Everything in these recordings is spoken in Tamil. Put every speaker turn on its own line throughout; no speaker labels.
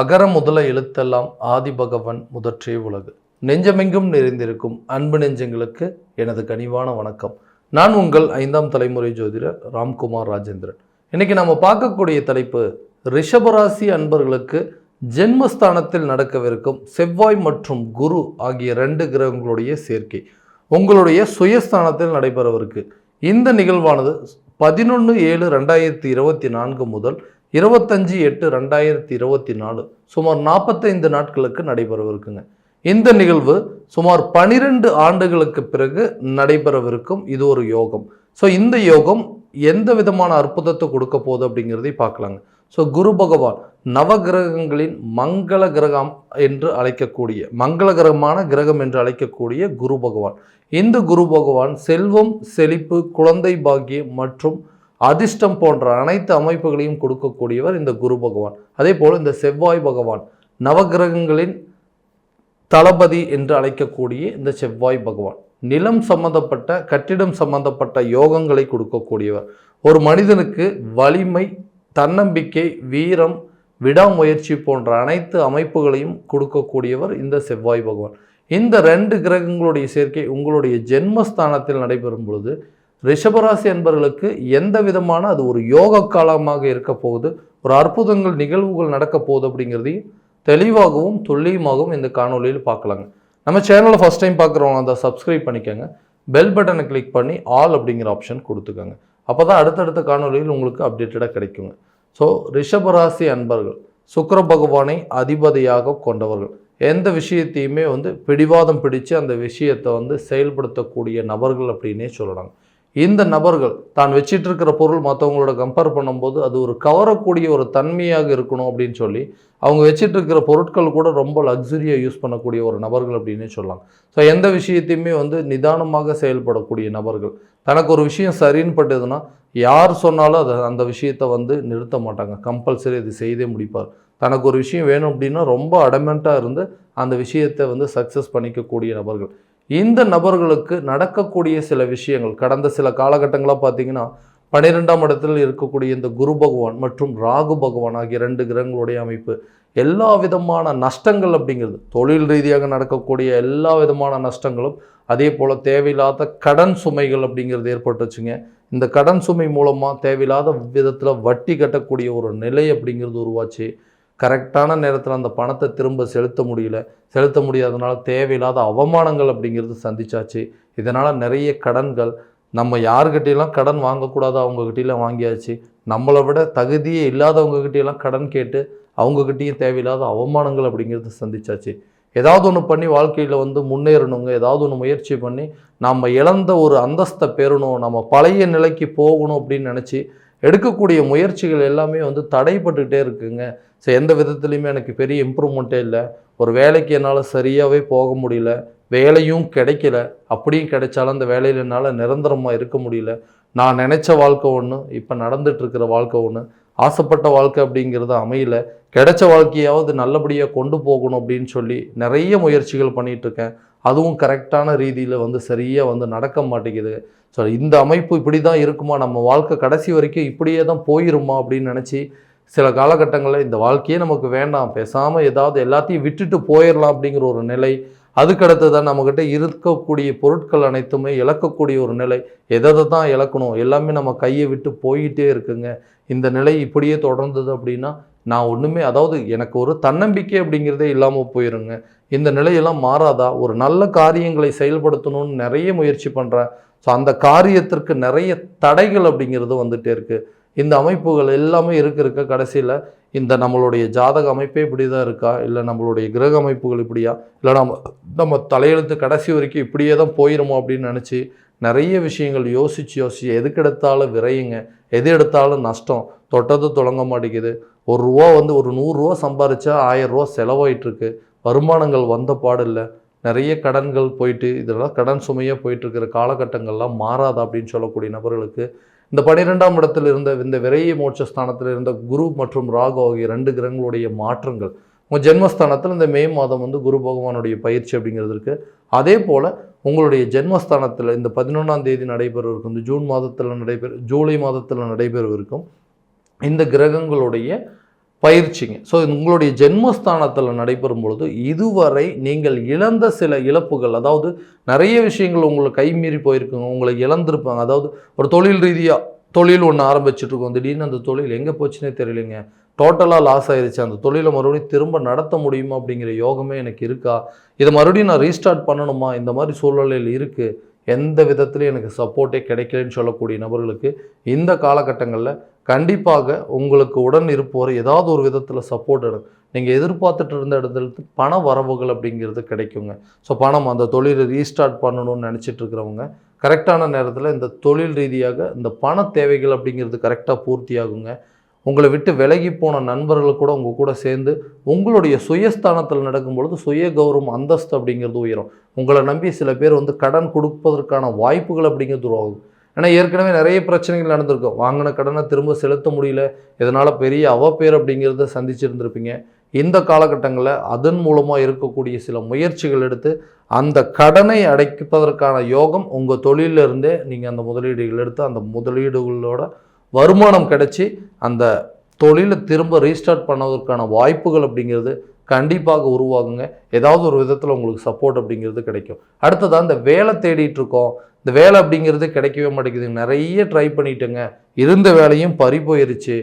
அகர முதல எழுத்தெல்லாம் ஆதி பகவன் முதற்றே உலகு நெஞ்சமெங்கும் நிறைந்திருக்கும் அன்பு நெஞ்சங்களுக்கு எனது கனிவான வணக்கம் நான் உங்கள் ஐந்தாம் தலைமுறை ஜோதிடர் ராம்குமார் ராஜேந்திரன் இன்னைக்கு நம்ம பார்க்கக்கூடிய தலைப்பு ரிஷபராசி அன்பர்களுக்கு ஜென்மஸ்தானத்தில் நடக்கவிருக்கும் செவ்வாய் மற்றும் குரு ஆகிய ரெண்டு கிரகங்களுடைய சேர்க்கை உங்களுடைய சுயஸ்தானத்தில் நடைபெறவிருக்கு இந்த நிகழ்வானது பதினொன்று ஏழு ரெண்டாயிரத்தி இருபத்தி நான்கு முதல் இருபத்தஞ்சி எட்டு ரெண்டாயிரத்தி இருபத்தி நாலு சுமார் நாற்பத்தைந்து நாட்களுக்கு நடைபெறவிருக்குங்க இந்த நிகழ்வு சுமார் பனிரெண்டு ஆண்டுகளுக்கு பிறகு நடைபெறவிருக்கும் இது ஒரு யோகம் ஸோ இந்த யோகம் எந்த விதமான அற்புதத்தை கொடுக்க போகுது அப்படிங்கிறதை பார்க்கலாங்க ஸோ குரு பகவான் நவ கிரகங்களின் மங்கள கிரகம் என்று அழைக்கக்கூடிய மங்கள கிரகமான கிரகம் என்று அழைக்கக்கூடிய குரு பகவான் இந்த குரு பகவான் செல்வம் செழிப்பு குழந்தை பாக்கியம் மற்றும் அதிர்ஷ்டம் போன்ற அனைத்து அமைப்புகளையும் கொடுக்கக்கூடியவர் இந்த குரு பகவான் அதே போல் இந்த செவ்வாய் பகவான் நவகிரகங்களின் தளபதி என்று அழைக்கக்கூடிய இந்த செவ்வாய் பகவான் நிலம் சம்பந்தப்பட்ட கட்டிடம் சம்பந்தப்பட்ட யோகங்களை கொடுக்கக்கூடியவர் ஒரு மனிதனுக்கு வலிமை தன்னம்பிக்கை வீரம் விடாமுயற்சி போன்ற அனைத்து அமைப்புகளையும் கொடுக்கக்கூடியவர் இந்த செவ்வாய் பகவான் இந்த ரெண்டு கிரகங்களுடைய சேர்க்கை உங்களுடைய ஜென்மஸ்தானத்தில் நடைபெறும் பொழுது ரிஷபராசி அன்பர்களுக்கு எந்த விதமான அது ஒரு யோக காலமாக இருக்க போகுது ஒரு அற்புதங்கள் நிகழ்வுகள் நடக்க போகுது அப்படிங்கிறதையும் தெளிவாகவும் துல்லியமாகவும் இந்த காணொலியில் பார்க்கலாங்க நம்ம சேனலை ஃபஸ்ட் டைம் பார்க்குறவங்க அதை சப்ஸ்கிரைப் பண்ணிக்கோங்க பெல் பட்டனை கிளிக் பண்ணி ஆல் அப்படிங்கிற ஆப்ஷன் கொடுத்துக்கோங்க அப்போ தான் அடுத்தடுத்த காணொலியில் உங்களுக்கு அப்டேட்டடாக கிடைக்குங்க ஸோ ரிஷபராசி அன்பர்கள் சுக்கர பகவானை அதிபதியாக கொண்டவர்கள் எந்த விஷயத்தையுமே வந்து பிடிவாதம் பிடித்து அந்த விஷயத்தை வந்து செயல்படுத்தக்கூடிய நபர்கள் அப்படின்னே சொல்லலாங்க இந்த நபர்கள் தான் வச்சிட்டு இருக்கிற பொருள் மற்றவங்களோட கம்பேர் பண்ணும்போது அது ஒரு கவரக்கூடிய ஒரு தன்மையாக இருக்கணும் அப்படின்னு சொல்லி அவங்க வச்சிட்டு இருக்கிற பொருட்கள் கூட ரொம்ப லக்ஸரியாக யூஸ் பண்ணக்கூடிய ஒரு நபர்கள் அப்படின்னு சொல்லலாம் ஸோ எந்த விஷயத்தையுமே வந்து நிதானமாக செயல்படக்கூடிய நபர்கள் தனக்கு ஒரு விஷயம் சரின்னு பட்டதுன்னா யார் சொன்னாலும் அதை அந்த விஷயத்தை வந்து நிறுத்த மாட்டாங்க கம்பல்சரி அது செய்தே முடிப்பார் தனக்கு ஒரு விஷயம் வேணும் அப்படின்னா ரொம்ப அடமெண்ட்டாக இருந்து அந்த விஷயத்தை வந்து சக்ஸஸ் பண்ணிக்கக்கூடிய நபர்கள் இந்த நபர்களுக்கு நடக்கக்கூடிய சில விஷயங்கள் கடந்த சில காலகட்டங்களாக பார்த்தீங்கன்னா பன்னிரெண்டாம் இடத்தில் இருக்கக்கூடிய இந்த குரு பகவான் மற்றும் ராகு பகவான் ஆகிய ரெண்டு கிரகங்களுடைய அமைப்பு எல்லா விதமான நஷ்டங்கள் அப்படிங்கிறது தொழில் ரீதியாக நடக்கக்கூடிய எல்லா விதமான நஷ்டங்களும் அதே போல் தேவையில்லாத கடன் சுமைகள் அப்படிங்கிறது ஏற்பட்டுச்சுங்க இந்த கடன் சுமை மூலமாக தேவையில்லாத விதத்தில் வட்டி கட்டக்கூடிய ஒரு நிலை அப்படிங்கிறது உருவாச்சு கரெக்டான நேரத்தில் அந்த பணத்தை திரும்ப செலுத்த முடியல செலுத்த முடியாதனால தேவையில்லாத அவமானங்கள் அப்படிங்கிறது சந்திச்சாச்சு இதனால் நிறைய கடன்கள் நம்ம யாருக்கிட்டையெல்லாம் கடன் வாங்கக்கூடாது அவங்கக்கிட்டையெல்லாம் வாங்கியாச்சு நம்மளை விட தகுதியே இல்லாதவங்ககிட்டையெல்லாம் கடன் கேட்டு அவங்கக்கிட்டேயும் தேவையில்லாத அவமானங்கள் அப்படிங்கிறது சந்திச்சாச்சு ஏதாவது ஒன்று பண்ணி வாழ்க்கையில் வந்து முன்னேறணுங்க ஏதாவது ஒன்று முயற்சி பண்ணி நம்ம இழந்த ஒரு அந்தஸ்தை பெறணும் நம்ம பழைய நிலைக்கு போகணும் அப்படின்னு நினச்சி எடுக்கக்கூடிய முயற்சிகள் எல்லாமே வந்து தடைப்பட்டுக்கிட்டே இருக்குங்க ஸோ எந்த விதத்துலையுமே எனக்கு பெரிய இம்ப்ரூவ்மெண்ட்டே இல்லை ஒரு வேலைக்கு என்னால் சரியாகவே போக முடியல வேலையும் கிடைக்கல அப்படியும் கிடைச்சாலும் அந்த வேலையில் என்னால் நிரந்தரமாக இருக்க முடியல நான் நினச்ச வாழ்க்கை ஒன்று இப்போ நடந்துட்டுருக்கிற வாழ்க்கை ஒன்று ஆசைப்பட்ட வாழ்க்கை அப்படிங்கிறது அமையல கிடைச்ச வாழ்க்கையாவது நல்லபடியாக கொண்டு போகணும் அப்படின்னு சொல்லி நிறைய முயற்சிகள் பண்ணிகிட்ருக்கேன் அதுவும் கரெக்டான ரீதியில் வந்து சரியாக வந்து நடக்க மாட்டேங்குது ஸோ இந்த அமைப்பு இப்படி தான் இருக்குமா நம்ம வாழ்க்கை கடைசி வரைக்கும் இப்படியே தான் போயிருமா அப்படின்னு நினச்சி சில காலகட்டங்களில் இந்த வாழ்க்கையே நமக்கு வேண்டாம் பேசாமல் ஏதாவது எல்லாத்தையும் விட்டுட்டு போயிடலாம் அப்படிங்கிற ஒரு நிலை அதுக்கடுத்து தான் நம்மக்கிட்ட இருக்கக்கூடிய பொருட்கள் அனைத்துமே இழக்கக்கூடிய ஒரு நிலை எதை தான் இழக்கணும் எல்லாமே நம்ம கையை விட்டு போயிட்டே இருக்குங்க இந்த நிலை இப்படியே தொடர்ந்தது அப்படின்னா நான் ஒன்றுமே அதாவது எனக்கு ஒரு தன்னம்பிக்கை அப்படிங்கிறதே இல்லாமல் போயிருங்க இந்த நிலையெல்லாம் மாறாதா ஒரு நல்ல காரியங்களை செயல்படுத்தணும்னு நிறைய முயற்சி பண்ணுறேன் ஸோ அந்த காரியத்திற்கு நிறைய தடைகள் அப்படிங்கிறது வந்துகிட்டே இருக்குது இந்த அமைப்புகள் எல்லாமே இருக்க இருக்க கடைசியில் இந்த நம்மளுடைய ஜாதக அமைப்பே இப்படி தான் இருக்கா இல்லை நம்மளுடைய கிரக அமைப்புகள் இப்படியா இல்லை நம்ம நம்ம தலையெழுத்து கடைசி வரைக்கும் இப்படியே தான் போயிடுமோ அப்படின்னு நினச்சி நிறைய விஷயங்கள் யோசித்து யோசித்து எதுக்கு எடுத்தாலும் விரையுங்க எது எடுத்தாலும் நஷ்டம் தொட்டது தொடங்க மாட்டேங்குது ஒரு ரூபா வந்து ஒரு நூறுரூவா சம்பாரிச்சா ஆயிரரூவா செலவாயிட்டுருக்கு வருமானங்கள் வந்த பாடில்லை நிறைய கடன்கள் போயிட்டு இதெல்லாம் கடன் சுமையாக போயிட்டுருக்கிற காலகட்டங்கள்லாம் மாறாதா அப்படின்னு சொல்லக்கூடிய நபர்களுக்கு இந்த பனிரெண்டாம் இடத்தில் இருந்த இந்த விரைய மோட்சஸ்தானத்தில் இருந்த குரு மற்றும் ராகு ஆகிய ரெண்டு கிரகங்களுடைய மாற்றங்கள் உங்கள் ஜென்மஸ்தானத்தில் இந்த மே மாதம் வந்து குரு பகவானுடைய பயிற்சி அப்படிங்கிறது இருக்குது அதே போல் உங்களுடைய ஜென்மஸ்தானத்தில் இந்த பதினொன்றாம் தேதி நடைபெறவிருக்கும் இந்த ஜூன் மாதத்தில் நடைபெற ஜூலை மாதத்தில் நடைபெறவிருக்கும் இந்த கிரகங்களுடைய பயிற்சிங்க ஸோ உங்களுடைய ஜென்மஸ்தானத்தில் நடைபெறும் பொழுது இதுவரை நீங்கள் இழந்த சில இழப்புகள் அதாவது நிறைய விஷயங்கள் உங்களை கைமீறி போயிருக்குங்க உங்களை இழந்திருப்பாங்க அதாவது ஒரு தொழில் ரீதியாக தொழில் ஒன்று ஆரம்பிச்சுட்ருக்கோம் திடீர்னு அந்த தொழில் எங்கே போச்சுன்னே தெரியலைங்க டோட்டலாக லாஸ் ஆகிடுச்சு அந்த தொழிலை மறுபடியும் திரும்ப நடத்த முடியுமா அப்படிங்கிற யோகமே எனக்கு இருக்கா இதை மறுபடியும் நான் ரீஸ்டார்ட் பண்ணணுமா இந்த மாதிரி சூழ்நிலையில் இருக்குது எந்த விதத்துலையும் எனக்கு சப்போர்ட்டே கிடைக்கலன்னு சொல்லக்கூடிய நபர்களுக்கு இந்த காலகட்டங்களில் கண்டிப்பாக உங்களுக்கு உடன் இருப்போர் ஏதாவது ஒரு விதத்தில் சப்போர்ட் எடுக்கும் நீங்கள் எதிர்பார்த்துட்டு இருந்த இடத்துல பண வரவுகள் அப்படிங்கிறது கிடைக்குங்க ஸோ பணம் அந்த தொழிலை ரீஸ்டார்ட் பண்ணணும்னு நினச்சிட்டு இருக்கிறவங்க கரெக்டான நேரத்தில் இந்த தொழில் ரீதியாக இந்த பண தேவைகள் அப்படிங்கிறது கரெக்டாக பூர்த்தி ஆகுங்க உங்களை விட்டு விலகி போன நண்பர்கள் கூட உங்கள் கூட சேர்ந்து உங்களுடைய சுயஸ்தானத்தில் நடக்கும் பொழுது சுய கௌரவம் அந்தஸ்து அப்படிங்கிறது உயரும் உங்களை நம்பி சில பேர் வந்து கடன் கொடுப்பதற்கான வாய்ப்புகள் அப்படிங்கிறது உருவாகும் ஏன்னா ஏற்கனவே நிறைய பிரச்சனைகள் நடந்திருக்கும் வாங்கின கடனை திரும்ப செலுத்த முடியல இதனால் பெரிய அவப்பேர் அப்படிங்கிறத சந்திச்சிருந்துருப்பீங்க இந்த காலகட்டங்களில் அதன் மூலமாக இருக்கக்கூடிய சில முயற்சிகள் எடுத்து அந்த கடனை அடைப்பதற்கான யோகம் உங்கள் தொழிலிருந்தே நீங்கள் அந்த முதலீடுகள் எடுத்து அந்த முதலீடுகளோட வருமானம் கிடச்சி அந்த தொழிலை திரும்ப ரீஸ்டார்ட் பண்ணுவதற்கான வாய்ப்புகள் அப்படிங்கிறது கண்டிப்பாக உருவாகுங்க ஏதாவது ஒரு விதத்தில் உங்களுக்கு சப்போர்ட் அப்படிங்கிறது கிடைக்கும் அடுத்ததாக இந்த வேலை தேடிட்டு இருக்கோம் இந்த வேலை அப்படிங்கிறது கிடைக்கவே மாட்டேங்குது நிறைய ட்ரை பண்ணிட்டேங்க இருந்த வேலையும் பறி போயிருச்சு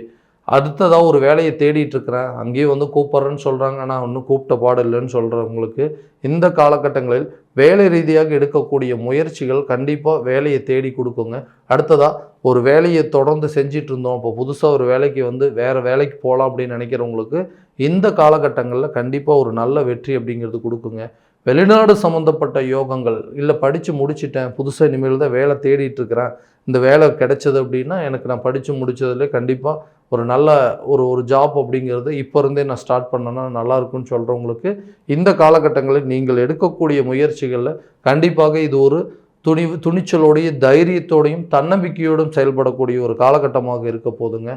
அடுத்ததாக ஒரு வேலையை தேடிட்டு இருக்கிறேன் அங்கேயும் வந்து கூப்பிட்றேன்னு சொல்கிறாங்க ஆனால் ஒன்றும் கூப்பிட்ட பாடு இல்லைன்னு சொல்கிறவங்களுக்கு இந்த காலகட்டங்களில் வேலை ரீதியாக எடுக்கக்கூடிய முயற்சிகள் கண்டிப்பாக வேலையை தேடி கொடுக்குங்க அடுத்ததாக ஒரு வேலையை தொடர்ந்து செஞ்சிட்டு இருந்தோம் இப்போ புதுசாக ஒரு வேலைக்கு வந்து வேறு வேலைக்கு போகலாம் அப்படின்னு நினைக்கிறவங்களுக்கு இந்த காலகட்டங்களில் கண்டிப்பாக ஒரு நல்ல வெற்றி அப்படிங்கிறது கொடுக்குங்க வெளிநாடு சம்மந்தப்பட்ட யோகங்கள் இல்லை படித்து முடிச்சிட்டேன் புதுசாக இனிமேல் தான் வேலை தேடிட்டு இருக்கிறேன் இந்த வேலை கிடைச்சது அப்படின்னா எனக்கு நான் படித்து முடித்ததுல கண்டிப்பாக ஒரு நல்ல ஒரு ஒரு ஜாப் அப்படிங்கிறது இப்போ இருந்தே நான் ஸ்டார்ட் பண்ணேன்னா நல்லாயிருக்குன்னு சொல்கிறவங்களுக்கு இந்த காலகட்டங்களில் நீங்கள் எடுக்கக்கூடிய முயற்சிகளில் கண்டிப்பாக இது ஒரு துணிவு துணிச்சலோடைய தைரியத்தோடையும் தன்னம்பிக்கையோடும் செயல்படக்கூடிய ஒரு காலகட்டமாக இருக்க போதுங்க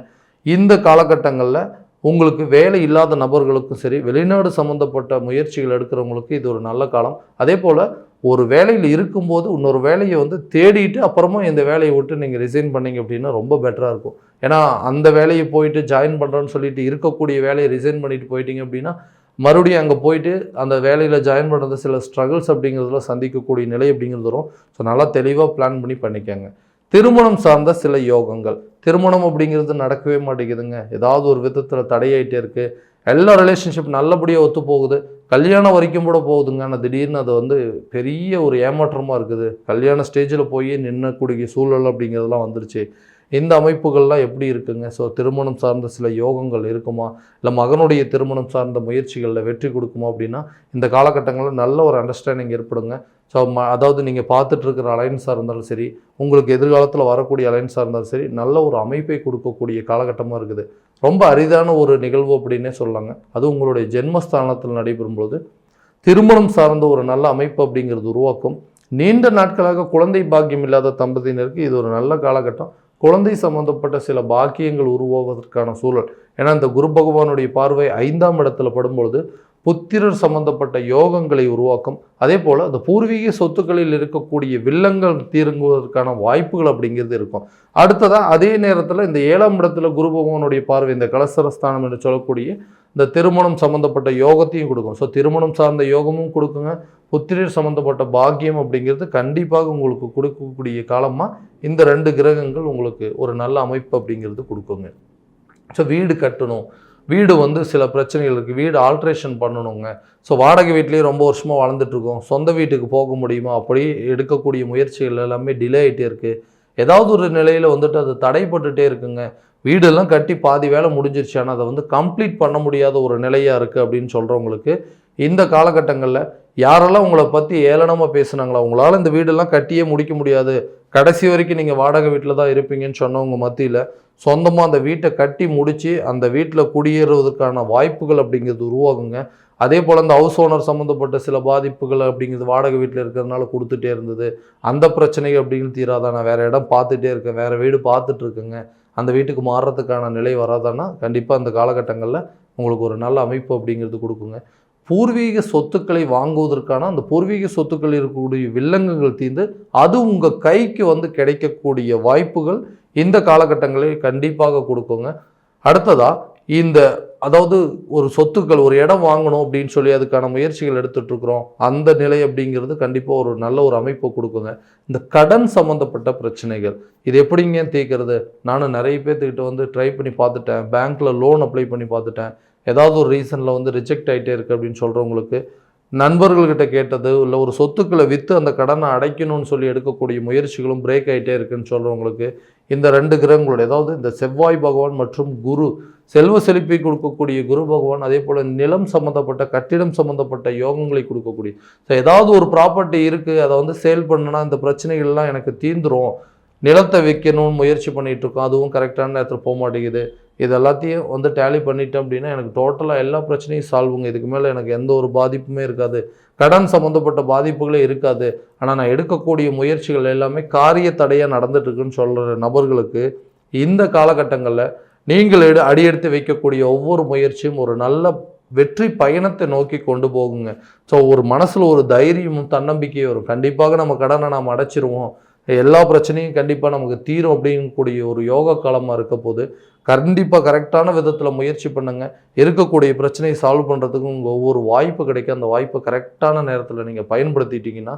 இந்த காலகட்டங்களில் உங்களுக்கு வேலை இல்லாத நபர்களுக்கும் சரி வெளிநாடு சம்மந்தப்பட்ட முயற்சிகள் எடுக்கிறவங்களுக்கு இது ஒரு நல்ல காலம் அதே போல் ஒரு வேலையில் இருக்கும்போது இன்னொரு வேலையை வந்து தேடிட்டு அப்புறமா இந்த வேலையை விட்டு நீங்கள் ரிசைன் பண்ணிங்க அப்படின்னா ரொம்ப பெட்டராக இருக்கும் ஏன்னா அந்த வேலையை போயிட்டு ஜாயின் பண்ணுறோன்னு சொல்லிட்டு இருக்கக்கூடிய வேலையை ரிசைன் பண்ணிட்டு போயிட்டீங்க அப்படின்னா மறுபடியும் அங்கே போயிட்டு அந்த வேலையில் ஜாயின் பண்ணுறது சில ஸ்ட்ரகிள்ஸ் அப்படிங்கிறதுல சந்திக்கக்கூடிய நிலை அப்படிங்கிறது வரும் ஸோ நல்லா தெளிவாக பிளான் பண்ணி பண்ணிக்கோங்க திருமணம் சார்ந்த சில யோகங்கள் திருமணம் அப்படிங்கிறது நடக்கவே மாட்டேங்குதுங்க ஏதாவது ஒரு விதத்தில் தடையாயிட்டே இருக்குது எல்லா ரிலேஷன்ஷிப் நல்லபடியாக ஒத்து போகுது கல்யாணம் வரைக்கும் கூட போகுதுங்க ஆனால் திடீர்னு அது வந்து பெரிய ஒரு ஏமாற்றமாக இருக்குது கல்யாண ஸ்டேஜில் போய் நின்னக்கூடிய சூழல் அப்படிங்கிறதெல்லாம் வந்துருச்சு இந்த அமைப்புகள்லாம் எப்படி இருக்குங்க ஸோ திருமணம் சார்ந்த சில யோகங்கள் இருக்குமா இல்லை மகனுடைய திருமணம் சார்ந்த முயற்சிகளில் வெற்றி கொடுக்குமா அப்படின்னா இந்த காலகட்டங்களில் நல்ல ஒரு அண்டர்ஸ்டாண்டிங் ஏற்படுங்க ஸோ ம அதாவது நீங்கள் பார்த்துட்டு இருக்கிற அலையன்ஸாக இருந்தாலும் சரி உங்களுக்கு எதிர்காலத்தில் வரக்கூடிய அலையன்ஸாக இருந்தாலும் சரி நல்ல ஒரு அமைப்பை கொடுக்கக்கூடிய காலகட்டமாக இருக்குது ரொம்ப அரிதான ஒரு நிகழ்வு அப்படின்னே சொல்லாங்க அது உங்களுடைய ஜென்மஸ்தானத்தில் நடைபெறும் பொழுது திருமணம் சார்ந்த ஒரு நல்ல அமைப்பு அப்படிங்கிறது உருவாக்கும் நீண்ட நாட்களாக குழந்தை பாக்கியம் இல்லாத தம்பதியினருக்கு இது ஒரு நல்ல காலகட்டம் குழந்தை சம்பந்தப்பட்ட சில பாக்கியங்கள் உருவாவதற்கான சூழல் ஏன்னா இந்த குரு பகவானுடைய பார்வை ஐந்தாம் இடத்துல படும்பொழுது புத்திரர் சம்பந்தப்பட்ட யோகங்களை உருவாக்கும் அதே போல் அந்த பூர்வீக சொத்துக்களில் இருக்கக்கூடிய வில்லங்கள் தீருங்குவதற்கான வாய்ப்புகள் அப்படிங்கிறது இருக்கும் அடுத்ததாக அதே நேரத்தில் இந்த ஏழாம் இடத்துல குரு பகவானுடைய பார்வை இந்த கலசரஸ்தானம் என்று சொல்லக்கூடிய இந்த திருமணம் சம்மந்தப்பட்ட யோகத்தையும் கொடுக்கும் ஸோ திருமணம் சார்ந்த யோகமும் கொடுக்குங்க புத்திரர் சம்மந்தப்பட்ட பாக்கியம் அப்படிங்கிறது கண்டிப்பாக உங்களுக்கு கொடுக்கக்கூடிய காலமாக இந்த ரெண்டு கிரகங்கள் உங்களுக்கு ஒரு நல்ல அமைப்பு அப்படிங்கிறது கொடுக்குங்க ஸோ வீடு கட்டணும் வீடு வந்து சில பிரச்சனைகள் இருக்குது வீடு ஆல்ட்ரேஷன் பண்ணணுங்க ஸோ வாடகை வீட்லேயே ரொம்ப வருஷமாக வளர்ந்துட்டுருக்கோம் சொந்த வீட்டுக்கு போக முடியுமா அப்படி எடுக்கக்கூடிய முயற்சிகள் எல்லாமே டிலே ஆகிட்டே இருக்குது ஏதாவது ஒரு நிலையில் வந்துட்டு அது தடைப்பட்டுகிட்டே இருக்குங்க வீடெல்லாம் கட்டி பாதி வேலை முடிஞ்சிருச்சு ஆனால் அதை வந்து கம்ப்ளீட் பண்ண முடியாத ஒரு நிலையாக இருக்குது அப்படின்னு சொல்கிறவங்களுக்கு இந்த காலகட்டங்களில் யாரெல்லாம் உங்களை பற்றி ஏளனமாக பேசுனாங்களா உங்களால் இந்த வீடெல்லாம் கட்டியே முடிக்க முடியாது கடைசி வரைக்கும் நீங்கள் வாடகை வீட்டில் தான் இருப்பீங்கன்னு சொன்னவங்க மத்தியில் சொந்தமாக அந்த வீட்டை கட்டி முடித்து அந்த வீட்டில் குடியேறுவதற்கான வாய்ப்புகள் அப்படிங்கிறது உருவாகுங்க அதே போல் அந்த ஹவுஸ் ஓனர் சம்மந்தப்பட்ட சில பாதிப்புகள் அப்படிங்கிறது வாடகை வீட்டில் இருக்கிறதுனால கொடுத்துட்டே இருந்தது அந்த பிரச்சனை அப்படிங்கிறது தீராதான் நான் வேறு இடம் பார்த்துட்டே இருக்கேன் வேறு வீடு பார்த்துட்ருக்கேங்க அந்த வீட்டுக்கு மாறுறதுக்கான நிலை வராதானா கண்டிப்பாக அந்த காலகட்டங்களில் உங்களுக்கு ஒரு நல்ல அமைப்பு அப்படிங்கிறது கொடுக்குங்க பூர்வீக சொத்துக்களை வாங்குவதற்கான அந்த பூர்வீக சொத்துக்கள் இருக்கக்கூடிய வில்லங்கங்கள் தீர்ந்து அது உங்கள் கைக்கு வந்து கிடைக்கக்கூடிய வாய்ப்புகள் இந்த காலகட்டங்களில் கண்டிப்பாக கொடுக்குங்க அடுத்ததாக இந்த அதாவது ஒரு சொத்துக்கள் ஒரு இடம் வாங்கணும் அப்படின்னு சொல்லி அதுக்கான முயற்சிகள் எடுத்துட்ருக்குறோம் அந்த நிலை அப்படிங்கிறது கண்டிப்பாக ஒரு நல்ல ஒரு அமைப்பை கொடுக்குங்க இந்த கடன் சம்மந்தப்பட்ட பிரச்சனைகள் இது எப்படிங்க தீர்க்கிறது நானும் நிறைய பேர்த்துக்கிட்ட வந்து ட்ரை பண்ணி பார்த்துட்டேன் பேங்க்கில் லோன் அப்ளை பண்ணி பார்த்துட்டேன் ஏதாவது ஒரு ரீசனில் வந்து ரிஜெக்ட் ஆகிட்டே இருக்குது அப்படின்னு சொல்கிறவங்களுக்கு நண்பர்கள்கிட்ட கேட்டது இல்லை ஒரு சொத்துக்களை விற்று அந்த கடனை அடைக்கணும்னு சொல்லி எடுக்கக்கூடிய முயற்சிகளும் பிரேக் ஆகிட்டே இருக்குன்னு சொல்கிறவங்களுக்கு இந்த ரெண்டு கிரகங்களோட அதாவது இந்த செவ்வாய் பகவான் மற்றும் குரு செல்வ செழிப்பை கொடுக்கக்கூடிய குரு பகவான் அதே போல் நிலம் சம்மந்தப்பட்ட கட்டிடம் சம்மந்தப்பட்ட யோகங்களை கொடுக்கக்கூடிய ஸோ ஏதாவது ஒரு ப்ராப்பர்ட்டி இருக்குது அதை வந்து சேல் பண்ணுனா இந்த பிரச்சனைகள்லாம் எனக்கு தீந்துரும் நிலத்தை வைக்கணும்னு முயற்சி பண்ணிகிட்டு இருக்கோம் அதுவும் கரெக்டான நேரத்தில் போக மாட்டேங்குது இது எல்லாத்தையும் வந்து டேலி பண்ணிட்டேன் அப்படின்னா எனக்கு டோட்டலாக எல்லா பிரச்சனையும் சால்வுங்க இதுக்கு மேலே எனக்கு எந்த ஒரு பாதிப்புமே இருக்காது கடன் சம்மந்தப்பட்ட பாதிப்புகளே இருக்காது ஆனால் நான் எடுக்கக்கூடிய முயற்சிகள் எல்லாமே காரிய தடையாக நடந்துட்டுருக்குன்னு சொல்கிற நபர்களுக்கு இந்த காலகட்டங்களில் நீங்கள் அடியெடுத்து வைக்கக்கூடிய ஒவ்வொரு முயற்சியும் ஒரு நல்ல வெற்றி பயணத்தை நோக்கி கொண்டு போகுங்க ஸோ ஒரு மனசில் ஒரு தைரியமும் தன்னம்பிக்கையும் வரும் கண்டிப்பாக நம்ம கடனை நாம் அடைச்சிருவோம் எல்லா பிரச்சனையும் கண்டிப்பாக நமக்கு தீரும் அப்படிங்கக்கூடிய ஒரு யோக காலமாக இருக்க போது கண்டிப்பாக கரெக்டான விதத்தில் முயற்சி பண்ணுங்கள் இருக்கக்கூடிய பிரச்சனையை சால்வ் பண்ணுறதுக்கு உங்கள் ஒவ்வொரு வாய்ப்பு கிடைக்கும் அந்த வாய்ப்பை கரெக்டான நேரத்தில் நீங்கள் பயன்படுத்திட்டிங்கன்னா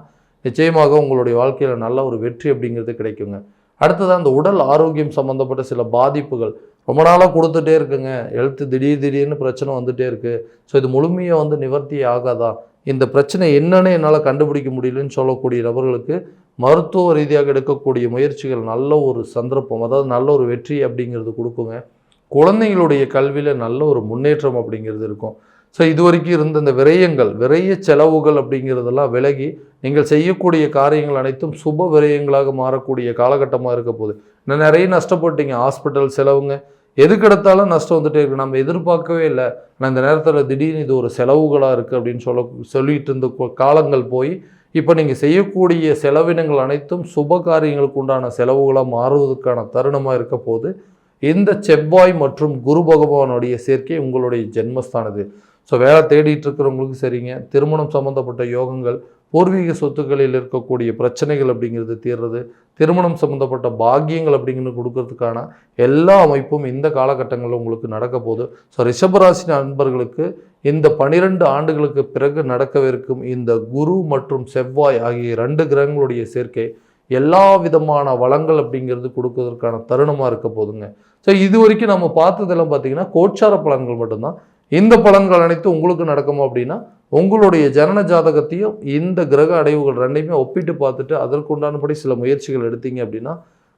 நிச்சயமாக உங்களுடைய வாழ்க்கையில் நல்ல ஒரு வெற்றி அப்படிங்கிறது கிடைக்குங்க அடுத்ததாக அந்த உடல் ஆரோக்கியம் சம்மந்தப்பட்ட சில பாதிப்புகள் ரொம்ப நாளாக கொடுத்துட்டே இருக்குங்க எழுத்து திடீர் திடீர்னு பிரச்சனை வந்துகிட்டே இருக்குது ஸோ இது முழுமையாக வந்து நிவர்த்தி ஆகாதா இந்த பிரச்சனை என்னன்னு என்னால் கண்டுபிடிக்க முடியலன்னு சொல்லக்கூடிய நபர்களுக்கு மருத்துவ ரீதியாக எடுக்கக்கூடிய முயற்சிகள் நல்ல ஒரு சந்தர்ப்பம் அதாவது நல்ல ஒரு வெற்றி அப்படிங்கிறது கொடுக்குங்க குழந்தைங்களுடைய கல்வியில் நல்ல ஒரு முன்னேற்றம் அப்படிங்கிறது இருக்கும் ஸோ இது வரைக்கும் இருந்த இந்த விரயங்கள் விரைய செலவுகள் அப்படிங்கிறதெல்லாம் விலகி நீங்கள் செய்யக்கூடிய காரியங்கள் அனைத்தும் சுப விரயங்களாக மாறக்கூடிய காலகட்டமாக இருக்க போகுது நிறைய நஷ்டப்பட்டீங்க ஹாஸ்பிட்டல் செலவுங்க எது கிடைத்தாலும் நஷ்டம் வந்துட்டே இருக்குது நம்ம எதிர்பார்க்கவே இல்லை ஆனால் இந்த நேரத்தில் திடீர்னு இது ஒரு செலவுகளாக இருக்குது அப்படின்னு சொல்ல சொல்லிட்டு இருந்த காலங்கள் போய் இப்போ நீங்கள் செய்யக்கூடிய செலவினங்கள் அனைத்தும் சுப காரியங்களுக்கு உண்டான செலவுகளாக மாறுவதற்கான தருணமாக இருக்க போது இந்த செவ்வாய் மற்றும் குரு பகவானுடைய சேர்க்கை உங்களுடைய ஜென்மஸ்தானது ஸோ வேலை தேடிட்டு இருக்கிறவங்களுக்கு சரிங்க திருமணம் சம்மந்தப்பட்ட யோகங்கள் பூர்வீக சொத்துக்களில் இருக்கக்கூடிய பிரச்சனைகள் அப்படிங்கிறது தீர்றது திருமணம் சம்மந்தப்பட்ட பாக்கியங்கள் அப்படிங்கிறது கொடுக்கறதுக்கான எல்லா அமைப்பும் இந்த காலகட்டங்களில் உங்களுக்கு நடக்க போகுது ஸோ ரிஷபராசி நண்பர்களுக்கு இந்த பனிரெண்டு ஆண்டுகளுக்கு பிறகு நடக்கவிருக்கும் இந்த குரு மற்றும் செவ்வாய் ஆகிய ரெண்டு கிரகங்களுடைய சேர்க்கை எல்லா விதமான வளங்கள் அப்படிங்கிறது கொடுக்கறதுக்கான தருணமாக இருக்க போதுங்க ஸோ இது வரைக்கும் நம்ம பார்த்ததெல்லாம் பார்த்தீங்கன்னா கோச்சார பலன்கள் மட்டும்தான் இந்த பலன்கள் அனைத்தும் உங்களுக்கு நடக்குமோ அப்படின்னா உங்களுடைய ஜனன ஜாதகத்தையும் இந்த கிரக அடைவுகள் ரெண்டையுமே ஒப்பிட்டு பார்த்துட்டு அதற்குண்டானபடி சில முயற்சிகள் எடுத்தீங்க அப்படின்னா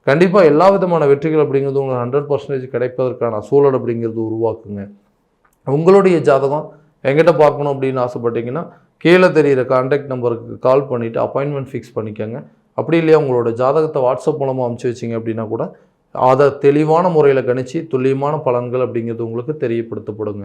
கண்டிப்பாக எல்லா விதமான வெற்றிகள் அப்படிங்கிறது உங்களுக்கு ஹண்ட்ரட் பர்சன்டேஜ் கிடைப்பதற்கான சூழல் அப்படிங்கிறது உருவாக்குங்க உங்களுடைய ஜாதகம் எங்கிட்ட பார்க்கணும் அப்படின்னு ஆசைப்பட்டீங்கன்னா கீழே தெரிகிற கான்டாக்ட் நம்பருக்கு கால் பண்ணிவிட்டு அப்பாயின்மெண்ட் ஃபிக்ஸ் பண்ணிக்கோங்க அப்படி இல்லையா உங்களோட ஜாதகத்தை வாட்ஸ்அப் மூலமாக அமுச்சு வச்சிங்க அப்படின்னா கூட அதை தெளிவான முறையில் கணிச்சு துல்லியமான பலன்கள் அப்படிங்கிறது உங்களுக்கு தெரியப்படுத்தப்படுங்க